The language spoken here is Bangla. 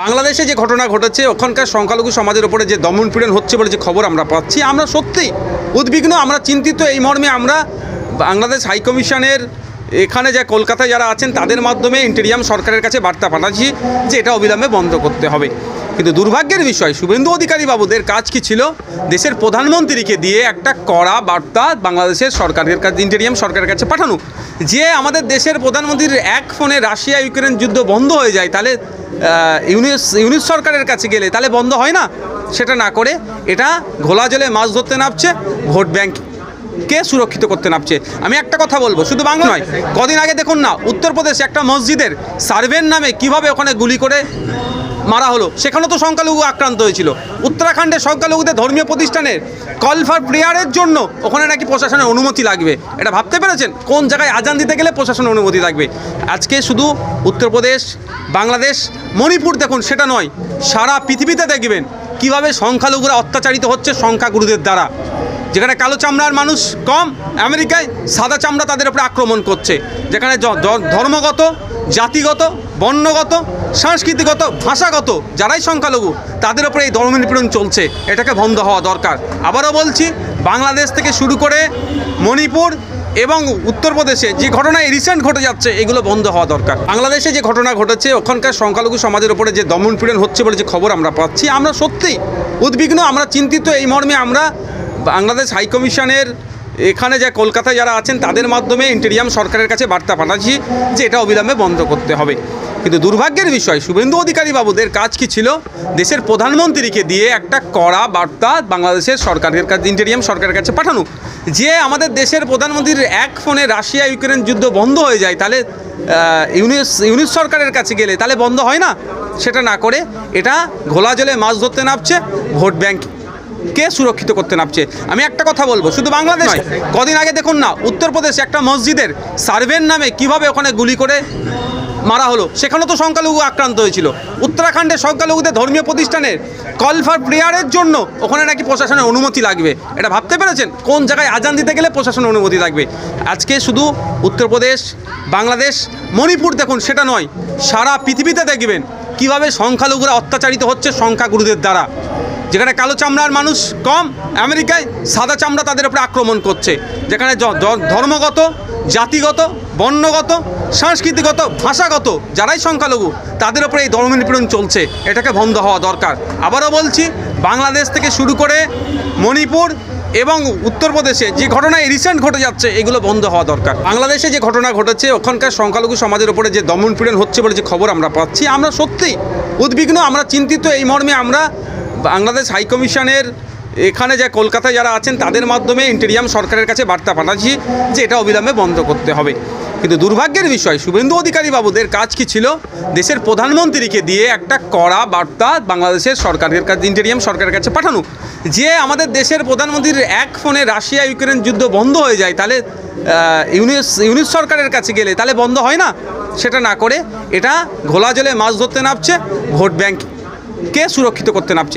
বাংলাদেশে যে ঘটনা ঘটেছে, ওখানকার সংখ্যালঘু সমাজের উপরে যে দমন পীড়ন হচ্ছে বলে যে খবর আমরা পাচ্ছি, আমরা সত্যিই উদ্বিগ্ন, আমরা চিন্তিত। এই মর্মে আমরা বাংলাদেশ হাইকমিশনের এখানে যা কলকাতায় যারা আছেন, তাদের মাধ্যমে ইন্টেরিয়াম সরকারের কাছে বার্তা পাঠাচ্ছি যে এটা অবিলম্বে বন্ধ করতে হবে। কিন্তু দুর্ভাগ্যের বিষয়, শুভেন্দু অধিকারী বাবুদের কাজ কি ছিল? দেশের প্রধানমন্ত্রীকে দিয়ে একটা কড়া বার্তা বাংলাদেশের সরকারের কাছে, ইন্টেরিয়াম সরকারের কাছে পাঠানো। যে আমাদের দেশের প্রধানমন্ত্রীর এক ফোনে রাশিয়া ইউক্রেন যুদ্ধ বন্ধ হয়ে যায়, তাহলে ইউনিস ইউনিস সরকারের কাছে গেলে তাহলে বন্ধ হয় না? সেটা না করে এটা ঘোলা জলে মাছ ধরতে নামছে, ভোট ব্যাংক কে সুরক্ষিত করতে নামছে। আমি একটা কথা বলব, শুধু বাংলা নয়, কদিন আগে দেখুন না, উত্তরপ্রদেশে একটা মসজিদের সার্ভের নামে কীভাবে ওখানে গুলি করে মারা হলো। সেখানে তো সংখ্যালঘু আক্রান্ত হয়েছিল। উত্তরাখণ্ডের সংখ্যালঘুদের ধর্মীয় প্রতিষ্ঠানের কল ফর প্রেয়ারের জন্য ওখানে নাকি প্রশাসনের অনুমতি লাগবে। এটা ভাবতে পেরেছেন? কোন জায়গায় আজান দিতে গেলে প্রশাসনের অনুমতি লাগবে আজকে শুধু উত্তরপ্রদেশ, বাংলাদেশ, মণিপুর দেখুন, সেটা নয়, সারা পৃথিবীতে দেখবেন কীভাবে সংখ্যালঘুরা অত্যাচারিত হচ্ছে সংখ্যাগুরুদের দ্বারা। যেখানে কালো চামড়ার মানুষ কম, আমেরিকায় সাদা চামড়া তাদের উপরে আক্রমণ করছে। যেখানে ধর্মগত জাতিগত, বর্ণগত, সাংস্কৃতিগত, ভাষাগত যারাই সংখ্যালঘু, তাদের ওপরে এই ধর্ম নিপীড়ন চলছে। এটাকে বন্ধ হওয়া দরকার। আবারও বলছি, বাংলাদেশ থেকে শুরু করে মণিপুর এবং উত্তরপ্রদেশে যে ঘটনা রিসেন্ট ঘটে যাচ্ছে, এগুলো বন্ধ হওয়া দরকার। বাংলাদেশে যে ঘটনা ঘটেছে, ওখানকার সংখ্যালঘু সমাজের উপরে যে দমন পীড়ন হচ্ছে বলে যে খবর আমরা পাচ্ছি, আমরা সত্যিই উদ্বিগ্ন, আমরা চিন্তিত, এই মর্মে আমরা বাংলাদেশ হাইকমিশনের এখানে যে কলকাতায় যারা আছেন, তাদের মাধ্যমে ইন্টেরিয়াম সরকারের কাছে বার্তা পাঠাচ্ছি যে এটা অবিলম্বে বন্ধ করতে হবে। কিন্তু দুর্ভাগ্যের বিষয়, শুভেন্দু অধিকারী বাবুদের কাজ কি ছিল? দেশের প্রধানমন্ত্রীকে দিয়ে একটা কড়া বার্তা বাংলাদেশের সরকারের কাছে, ইন্টেরিয়াম সরকারের কাছে পাঠানো। যে আমাদের দেশের প্রধানমন্ত্রীর এক ফোনে রাশিয়া ইউক্রেন যুদ্ধ বন্ধ হয়ে যায়, তাহলে ইউনিস ইউনিস সরকারের কাছে গেলে তাহলে বন্ধ হয় না? সেটা না করে এটা ঘোলা জলে মাছ ধরতে নামছে, ভোট ব্যাংক। কে সুরক্ষিত করতে নামছে? আমি একটা কথা বলব শুধু বাংলাদেশ নয়। কদিন আগে দেখুন না উত্তরপ্রদেশে একটা মসজিদের সার্ভের নামে কীভাবে ওখানে গুলি করে মারা হলো? সেখানে তো সংখ্যালঘু আক্রান্ত হয়েছিল। উত্তরাখণ্ডের সংখ্যালঘুদের ধর্মীয় প্রতিষ্ঠানের কল ফর প্রেয়ারের জন্য ওখানে নাকি প্রশাসনের অনুমতি লাগবে। এটা ভাবতে পেরেছেন? কোন জায়গায় আজান দিতে গেলে প্রশাসনের অনুমতি লাগবে? আজকে শুধু উত্তরপ্রদেশ বাংলাদেশ মণিপুর দেখুন সেটা নয় সারা পৃথিবীতে দেখবেন কীভাবে সংখ্যালঘুরা অত্যাচারিত হচ্ছে সংখ্যাগুরুদের দ্বারা। যেখানে কালো চামড়ার মানুষ কম, আমেরিকায় সাদা চামড়া তাদের উপরে আক্রমণ করছে। যেখানে ধর্মগত, জাতিগত, বর্ণগত, সাংস্কৃতিগত, ভাষাগত যারাই সংখ্যালঘু, তাদের উপরে এই ধর্ম নিপীড়ন চলছে। এটাকে বন্ধ হওয়া দরকার। আবারও বলছি, বাংলাদেশ থেকে শুরু করে মণিপুর এবং উত্তরপ্রদেশে যে ঘটনা রিসেন্ট ঘটে যাচ্ছে, এগুলো বন্ধ হওয়া দরকার। বাংলাদেশে যে ঘটনা ঘটেছে, ওখানকার সংখ্যালঘু সমাজের উপরে যে দমন পীড়ন হচ্ছে বলে যে খবর আমরা পাচ্ছি, আমরা সত্যিই উদ্বিগ্ন, আমরা চিন্তিত, এই মর্মে আমরা বাংলাদেশ হাইকমিশনের এখানে যে কলকাতায় যারা আছেন, তাদের মাধ্যমে ইন্টেরিয়াম সরকারের কাছে বার্তা পাঠাচ্ছি যে এটা অবিলম্বে বন্ধ করতে হবে। কিন্তু দুর্ভাগ্যের বিষয়, শুভেন্দু অধিকারী বাবুদের কাজ কি ছিল? দেশের প্রধানমন্ত্রীকে দিয়ে একটা কড়া বার্তা বাংলাদেশের সরকারের কাছে, ইন্টেরিয়াম সরকারের কাছে পাঠানো। যে আমাদের দেশের প্রধানমন্ত্রীর এক ফোনে রাশিয়া ইউক্রেন যুদ্ধ বন্ধ হয়ে যায়, তাহলে ইউনিস ইউনিস সরকারের কাছে গেলে তাহলে বন্ধ হয় না? সেটা না করে এটা ঘোলা জলে মাছ ধরতে নামছে, ভোট ব্যাংক কে সুরক্ষিত করতে নামছে।